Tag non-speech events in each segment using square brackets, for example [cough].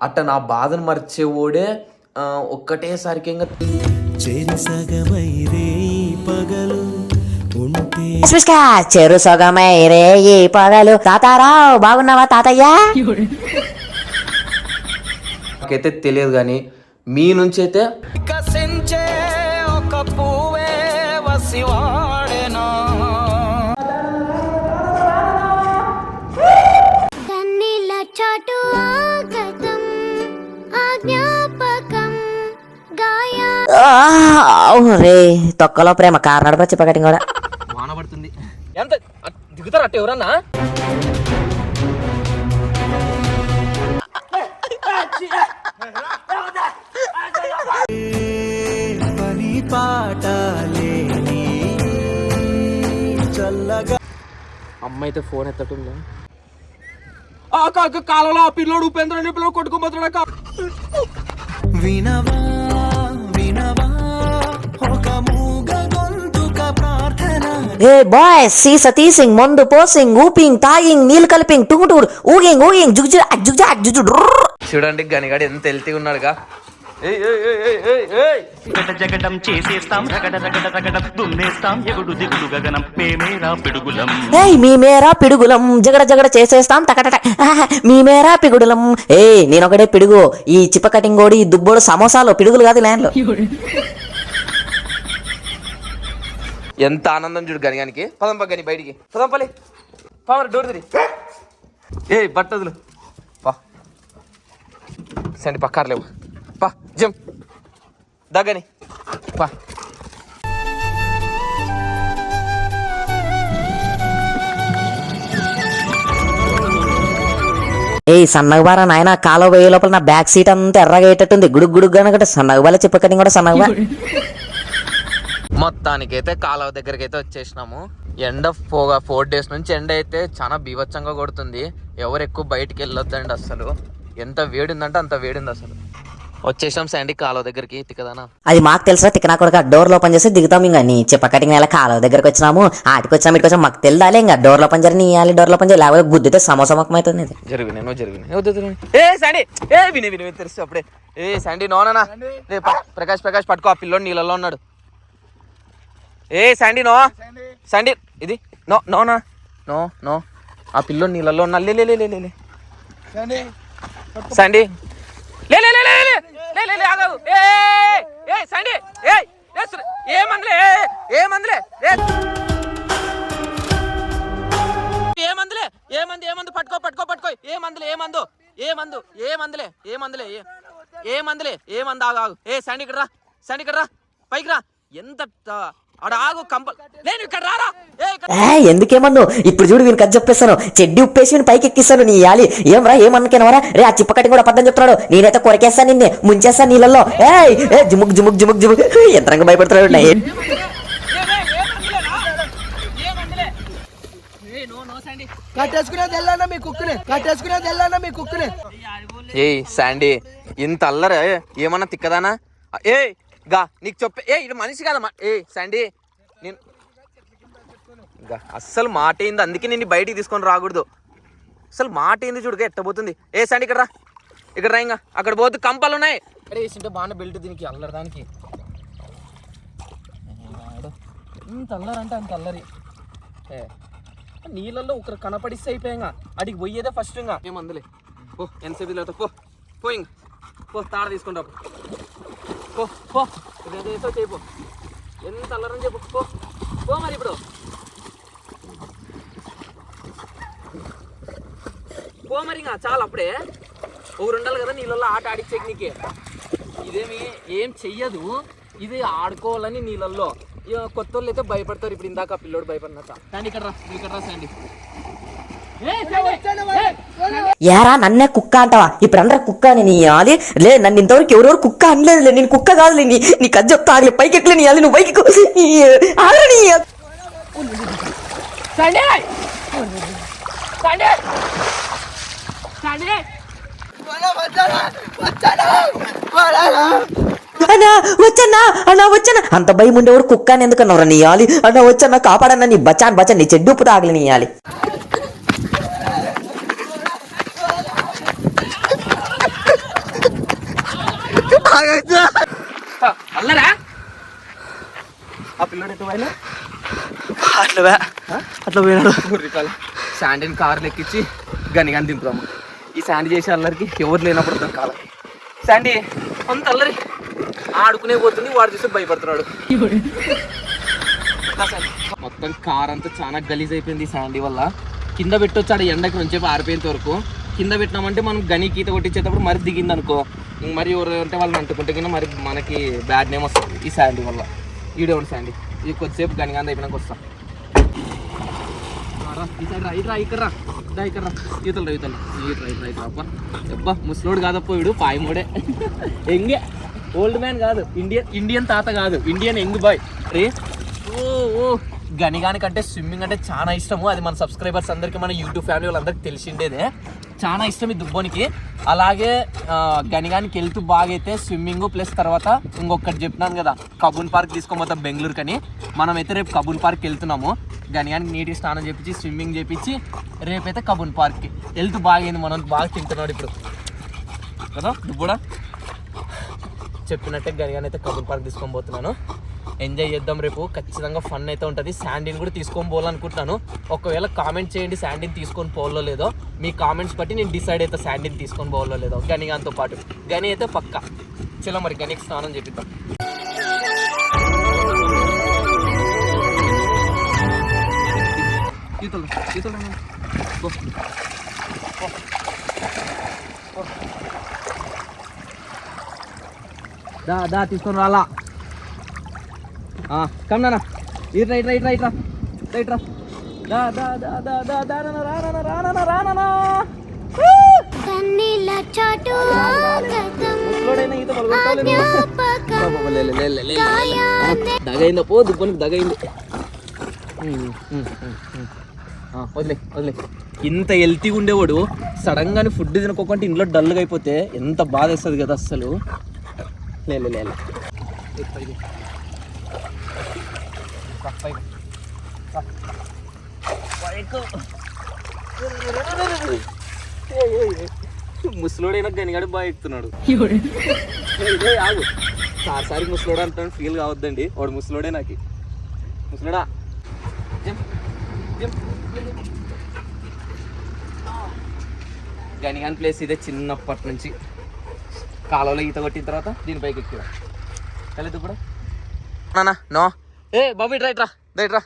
అట్ట నా బాధను మర్చేవాడే ఒక్కటేసరికి ఇంకా చెరి సగమై రే పగలు చెరు సొగమై రే ఈ పగలు. తాతారావు బాగున్నావా తాతయ్య? నాకైతే తెలియదు కానీ మీ నుంచి అయితే కసించే ఒక పువ్వే వసివాడేనా రే తొక్కలో ప్రేమ. కారణాడు చెప్పకటి కూడా. వాన పడుతుంది ఎంత దిగుతారు అట్ట ఎవరన్నా? పని పాట లేని చల్లగా అమ్మ అయితే ఫోన్ ఎత్తటంలో ఆ కాక కాలంలో ఆ పిల్లోడు ఉపేంద్ర పిల్లడు కొట్టుకోబోతున్నాడు వినవా ఏ బాయ్ సీస తీసింగ్ మందు పోసింగ్ ఊపింగ్ తాగింగ్ నీళ్ళు కలిపింగ్ టుంగుటూడు ఊగింగ్ ఊగింగ్ జుగ్జు జుగ్జా జుజు చూడండి గనిగాడు ఎంత హెల్తీగా ఉన్నాడుగా. ఏయ్, ఏయ్, ఏయ్, ఏయ్, ఏయ్, ఏయ్. జగడ జగడం చేసేస్తాం రగడ రగడ రగడం దున్నేస్తాం. ఎగుడు దిగుడు గగనం మేమేరా పిడుగులం. ఏయ్ మీ మేరా పిడుగులం జగడ జగడ చేసేస్తాం టకటట ఆహా, మీ మేరా పిడుగులం ఏ నేనొకడే పిడుగు. ఈ చిప్ప కటింగోడి ఈ దుబ్బోడు సమోసాలు పిడుగులు కాదు ల్యాండ్లో. ఎంత ఆనందం చూడు గనిగానికి. పదం పా గని బయటికి. పదం పలి పా మరి డోర్ తిరి ఏ బట్టదులు పా. సండి పక్కారలేవు పా జం దగ్గని పా. ఏయ్ సన్నగబారా నాయన కాలో పోయే లోపల నా బ్యాక్ సీట్ అంతా ఎర్రగా అయ్యేటట్టుంది. గుడుగు గుడుగు అనకట సన్నగబాల చిప్ప కటింగ్ కూడా సన్నగబా మొత్తానికైతే కాలువ దగ్గరికి అయితే వచ్చేసినాము. ఎండ పోగా ఫోర్ డేస్ నుంచి ఎండ అయితే చాలా బీభత్సంగా కొడుతుంది. ఎవరు ఎక్కువ బయటికి వెళ్ళొద్దండి అసలు ఎంత వేడి ఉందంటే అంత వేడి ఉంది అసలు వచ్చేసాం శాండీ కాలువ దగ్గరికి తిక్కదానా? అది మాకు తెలుసా తిక్కనా కొడుక డోర్ ఓపెన్ చేసి దిగుతాం ఇంకా నీ చిప్ప కటింగ్ నెల కాలువ దగ్గరకు వచ్చినాము. ఆటికి వచ్చినాము ఇటుకి వచ్చాము మాకు తెలియాలి ఇంకా డోర్ ఓపెన్ చేయాలి నీయాలి డోర్ ఓపెన్ చేయాలి. లేకపోతే గుద్దితే సమోసా మొక్కమవుతుంది ఇది. జరుగు నేను జరుగు ఏ శాండీ! ఏ విని విని విని తెలుసు అప్పుడే. ఏ శాండీ నోనా రే ప్రకాష్ ప్రకాష్ పట్టుకో. ఆ పిల్లోడు నీళ్ళలో ఉన్నాడు. ఏ శాండీ నో శాండీ ఇది నో నో నా నో నో ఆ పిల్లో నీళ్ళలో ఉన్నా లే లే లే సండి లే లే లే లే లే లే లే ఆగవు ఏ ఏ సండి ఏ ఏమందులే ఏమందులే ఏ మందులే ఏ ఏమందులే ఏ మందు పట్టుకో పట్టుకో పట్టుకో ఏమందులే ఏమందు ఏమందు ఏమందులే ఏ మందులే ఏ ఆగు ఆగు ఏ సండి ఇక్కడ రా సండి ఇక్కడ రా పైకి రా ఎంత ఆగు కంపల్ నేను ఇక్కడ రారా? ఏ ఇక్కడ ఏ ఎందుకేమన్ను? ఇప్పుడు చూడు వీనికి అది చెప్పేస్తాను చెడ్డి ఉప్పేసి వీని పైకి ఎక్కిస్తాను నీ ఇయాలి ఏమరా ఏమనుకేనవరా రే ఆ చిప్ప కటింగ్ కూడా అబద్ధం చెప్తున్నాడు. నేనైతే కొరకేస్తా నిన్నే. ముంచేస్తా నీళ్ళల్లో. ఏయ్ ఏ జుముక్ జుముక్ జుముక్ జుముక్. ఎంతరంగా భయపడుతున్నాడు నా ఏ- కట్టేసుకునేది వెళ్ళానా మీ కుక్కునే కట్టేసుకునేది వెళ్ళానా మీ కుక్కునే ఏయ్ శాండీ ఇంత అల్లరే? ఏమన్నా తిక్కదానా? ఏ గా నీకు చెప్పే ఏ ఇది మనిషి కాదమ్మా. ఏ శాండీ నేను గా అస్సలు మాట ఏంది? అందుకే నేను బయటికి తీసుకొని రాకూడదు. అసలు మాట ఏంది చూడుగా ఎట్టబోతుంది ఏ శాండీ ఇక్కడ రా. ఇక్కడ రా ఇంకా అక్కడ పోతే కంపాలు ఉన్నాయి. ఇక్కడ వేసింటే బాగా బెల్ట్ దీనికి అల్లరి దానికి ఇంత అల్లరి అంటే అంత అల్లరి. ఏ నీళ్ళల్లో ఒకరు కనపడిస్తే అయిపోయాగా అడిగి పోయేదే ఫస్ట్ ఇంకా ఏమందులే పో ఎంతసేపు లేదు పో. పో ఇంక పో తాడ తీసుకుంటా పో పో. ఇదేదో చేసో చేయి పో ఎంత అల్లరని చెప్పు. పో పో మరి ఇప్పుడు. పో మరి ఇంకా చాలు అప్పుడే. ఒకరు ఉండాలి కదా నీళ్ళల్లో ఆట ఆడిచ్చే నీకే. ఇదేమి ఏం చెయ్యదు. ఇది ఆడుకోవాలని నీళ్ళల్లో. ఇక కొత్త వాళ్ళు అయితే భయపడతారు. ఇప్పుడు ఇందాక ఆ పిల్లోడు భయపడినట్ట. శాండీ ఇక్కడ రా ఇక్కడ రా ఏరా నన్నే కుక్క అంటావా? ఇప్పుడు అందరూ కుక్క అని నీ ఇవ్వాలి లే నన్ను ఇంతవరకు ఎవరెవరు కుక్క అనలేదు నేను కుక్క కాదులే నీ నీకు అది చెప్తా ఆగలే. పైకి ఎక్కలే నీ ఇవ్వాలి నువ్వు పైకి నీ సండే! అన్నా వచ్చన్నా అన్నా వచ్చన్నా. అంత భయం ఉండేవాడు కుక్క అని ఎందుకన్నావు నీ ఇవ్వాలి అన్నా వచ్చన్నా కాపాడన్నా నీ బచాన్ బచాన్ నీ చెడ్డు ఉప్పు తాగలి నీ అల్లరా? ఆ పిల్లడు ఎటు పోయినా? అట్లా. అట్లా పోయినాడు. శాండీని కార్లు ఎక్కించి గని గని దింపుదాము ఈ శాండీ చేసే అల్లరికి ఎవరు లేనప్పుడు అర్థం కాల. శాండీ అంత అల్లరి. ఆడుకునే పోతుంది వాడు చూస్తే భయపడుతున్నాడు. మొత్తం కార్ అంతా చాలా గలీజ్ అయిపోయింది ఈ శాండీ వల్ల. కింద పెట్టొచ్చాడు ఎండకి నుంచి ఆరిపోయేంత వరకు. కింద పెట్టినామంటే మనం గని గీత కొట్టించేటప్పుడు మరి దిగింది అనుకో ఇంక మరి ఎవరు అంటే వాళ్ళని అంటుకుంటే కింద మరి మనకి బ్యాడ్ నేమ్ వస్తుంది ఈ శాండీ వల్ల ఈ ఉంది శాండీ ఇది కొద్దిసేపు గనిగాంద అయిపోయినాక వస్తాం ఈ సైడ్ రా, రా. ఈతలు ఈతలు. అబ్బా. అబ్బా ముసలోడు కాదప్ప వీడు పాయమోడే [laughs] ఎంగే ఓల్డ్ మ్యాన్ కాదు ఇండియన్ ఇండియన్ తాత కాదు ఇండియన్ యంగ్ బాయ్ రే ఓ ఓ గనిగానికంటే స్విమ్మింగ్ అంటే చాలా ఇష్టము అది మన సబ్స్క్రైబర్స్ అందరికీ మన యూట్యూబ్ ఫ్యామిలీ వాళ్ళందరికీ తెలిసిండేదే చాలా ఇష్టం ఈ దుబ్బోనికి. అలాగే గనిగానికి వెళ్తూ బాగా అయితే స్విమ్మింగ్ ప్లస్ తర్వాత ఇంకొకటి చెప్పినాను కదా కబూన్ పార్క్ తీసుకోబోతాం బెంగళూరుకని. మనం అయితే రేపు కబూన్ పార్క్ వెళ్తున్నాము. గనిగానికి నీటి స్నానం చేపించి స్విమ్మింగ్ చేపించి రేపైతే కబూన్ పార్క్కి. వెళ్తూ బాగైంది మనం బాగా తింటున్నాడు ఇప్పుడు. కదా దుబ్బుడా? చెప్పినట్టే గనిగానైతే కబూన్ పార్క్ తీసుకొని పోతున్నాను. ఎంజాయ్ చేద్దాం రేపు. ఖచ్చితంగా ఫన్ అయితే ఉంటుంది. శాండీని కూడా తీసుకొని పోవాలనుకుంటున్నాను. ఒకవేళ కామెంట్ చేయండి శాండీని తీసుకొని పోవాలో లేదో. మీ కామెంట్స్ బట్టి నేను డిసైడ్ అయితే శాండీని తీసుకొని పోవాలో లేదో. గనిగాన్తో పాటు. గని అయితే పక్క. చలో మరి గనికి స్నానం చేపిద్దాం. ఈతలు ఈతలు దా దా తీసుకొని రాలా. కమ్ నాన్న. ఇట్రా ఇట్రా ఇట్రా ఇట్రా ఇట్రా దా దా దా దా దా దా నాన్న రా నాన్న రా నాన్న రా నాన్న. కన్నీళ్ళ చాటు దగైందా? పో దుబ్బనికి దగైంది. వదిలే వదిలే. ఇంత హెల్తీగా ఉండేవాడు సడన్ గాని ఫుడ్ తినుకోకుండా ఇంట్లో డల్గా అయిపోతే ఎంత బాధ వేస్తుంది కదా అస్సలు. లే లే, లే, లే. ఇది పైకి. రా, పైకి. రా. పైకి. ఏయ్, ఏయ్, ఏయ్. ముసలోడైనా గనిగాడు బాగా ఎక్కుతున్నాడు. ఏయ్, ఏయ్, ఆగు. సార్ సారి ముసలోడు అంటాను ఫీల్ కావద్దండి. వాడు ముసలోడే నాకు. ముసలోడా. గనిగాన్ ప్లేస్ ఇదే చిన్నప్పటి నుంచి. కాలువలో ఈత కొట్టిన తర్వాత దీనిపైకి ఎక్కిరా. కలిదు కూడా నానా నో. ఏ బాబు ఇట్రా ఇట్రా దా ఇట్రా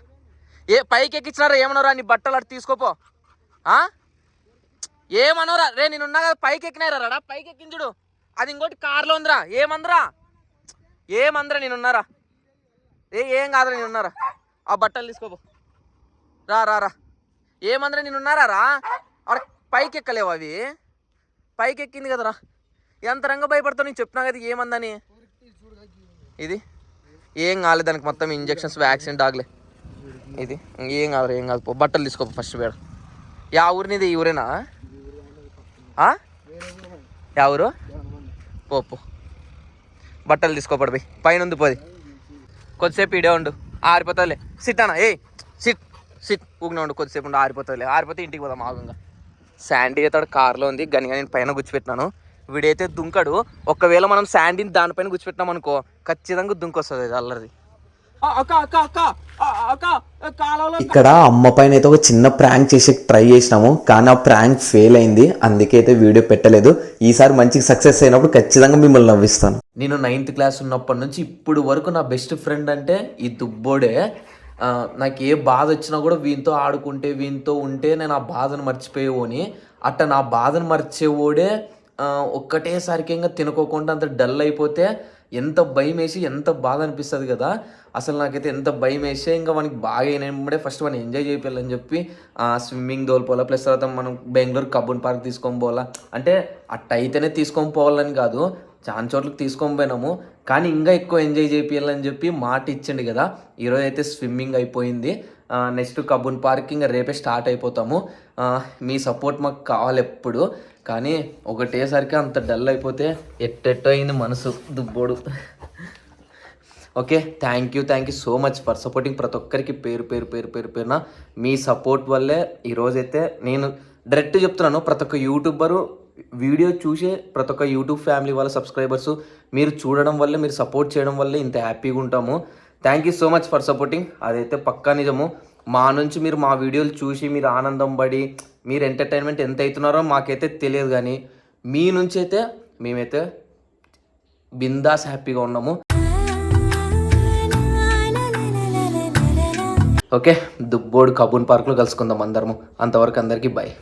ఏ పైకి ఎక్కించినారా ఏమన్నారా నీ బట్టలు అటు తీసుకోపో. ఆ? ఏమనోరా? రే నేను ఉన్నా కదా పైకి ఎక్కినారా రాడా? పైకి ఎక్కించుడు అది ఇంకోటి కార్లో ఉందిరా. ఏమందరా? ఏమందరా నేనున్నారా ఏ ఏం కాదురా నేనున్నారా ఆ బట్టలు తీసుకోపో. రా రా రా. ఏమందరా నేనున్నారా రా? అక్కడ పైకి ఎక్కలేవు అవి. పైకి ఎక్కింది కదరా. ఎంత రంగ భయపడతావు నేను చెప్పినా కదా ఏమందని? ఇది. ఏం కాలేదు దానికి మొత్తం ఇంజెక్షన్స్ వ్యాక్సిన్ డాగ్లే. ఇది ఏం కాదు ఏం కాదు పో బట్టలు తీసుకో ఫస్ట్ పేడ యా ఊరినిది ఈ ఊరేనా? యా ఊరు? పోపు బట్టలు తీసుకోపడి పోయి పైన ఉంది పోది. కొద్దిసేపు ఇడే ఉండు ఆరిపోతుందిలే సిట్ అన్న ఏ సిట్ సిట్. ఊగిన ఉండు కొద్దిసేపు ఉండు ఆరిపోతుందిలే ఆరిపోతే ఇంటికి పోదాం ఆగంగా. శాండీ అతడు కార్లో ఉంది. గని నేను పైన గుచ్చిపెట్టినాను వీడైతే దుంకడు. ఒకవేళ మనం శాండీని దానిపైన గుచ్చిపెట్టినాం అనుకో ఖచ్చితంగా దుంకొస్తుంది అల్లరిది. అక్క అక్క కాలంలో ఇక్కడ అమ్మ పైన అయితే ఒక చిన్న ప్రాంక్ చేసి ట్రై చేసినాము కానీ ఆ ప్రాంక్ ఫెయిల్ అయింది. అందుకే అయితే వీడియో పెట్టలేదు. ఈసారి మంచిగా సక్సెస్ అయినప్పుడు ఖచ్చితంగా మిమ్మల్ని నవ్విస్తాను. నేను నైన్త్ క్లాస్ ఉన్నప్పటి నుంచి ఇప్పుడు వరకు నా బెస్ట్ ఫ్రెండ్ అంటే ఈ దుబ్బోడే. ఆ, నాకు ఏ బాధ వచ్చినా కూడా వీనితో ఆడుకుంటే వీనితో ఉంటే నేను ఆ బాధను మర్చిపోయేవోని అట్ట నా బాధను మర్చేవోడే ఆ, ఒక్కటేసరికి ఇంకా తినుకోకుండా అంత డల్ అయిపోతే ఎంత భయం వేసి ఎంత బాధ అనిపిస్తుంది కదా. అసలు నాకైతే ఎంత భయం వేసే ఇంకా మనకి బాగా అయినప్పుడే ఫస్ట్ మనం ఎంజాయ్ చేయాలని చెప్పి స్విమ్మింగ్ దోలిపోవాలా ప్లస్ తర్వాత మనం బెంగళూరు కబ్బన్ పార్క్ తీసుకొని పోవాలా. అంటే అట్ట అయితేనే తీసుకొని పోవాలని కాదు చాలా చోట్లకి తీసుకొని పోయినాము. కానీ ఇంకా ఎక్కువ ఎంజాయ్ చేయాలని చెప్పి మాట ఇచ్చండి కదా. ఈరోజు అయితే స్విమ్మింగ్ అయిపోయింది. నెక్స్ట్ కబున్ పార్క్ ఇంకా రేపే స్టార్ట్ అయిపోతాము. మీ సపోర్ట్ మాకు కావాలి ఎప్పుడు. కానీ ఒకటేసరికి అంత డల్ అయిపోతే ఎట్టెట్టో అయింది మనసు దుబ్బోడు. Okay thank you thank you so much for supporting ప్రతి ఒక్కరికి పేరు పేరు పేరు పేరు పేరున. మీ సపోర్ట్ వల్లే ఈరోజైతే నేను డైరెక్ట్ చెప్తున్నాను ప్రతి ఒక్క యూట్యూబరు వీడియో చూసే ప్రతి ఒక్క యూట్యూబ్ ఫ్యామిలీ వాళ్ళ సబ్స్క్రైబర్స్ మీరు చూడడం వల్ల మీరు సపోర్ట్ చేయడం వల్ల ఇంత హ్యాపీగా ఉంటాము. Thank you so much for supporting అదైతే పక్కా నిజము. మా నుంచి మీరు మా వీడియోలు చూసి మీరు ఆనందం పడి మీరు ఎంటర్టైన్మెంట్ ఎంత అవుతున్నారో మాకైతే తెలియదు కానీ మీ నుంచి అయితే మేమైతే బిందాస్ హ్యాపీగా ఉన్నాము. ఓకే దుబ్బోడు కబూన్ పార్క్లో కలుసుకుందాం అందరము. అంతవరకు అందరికీ బాయ్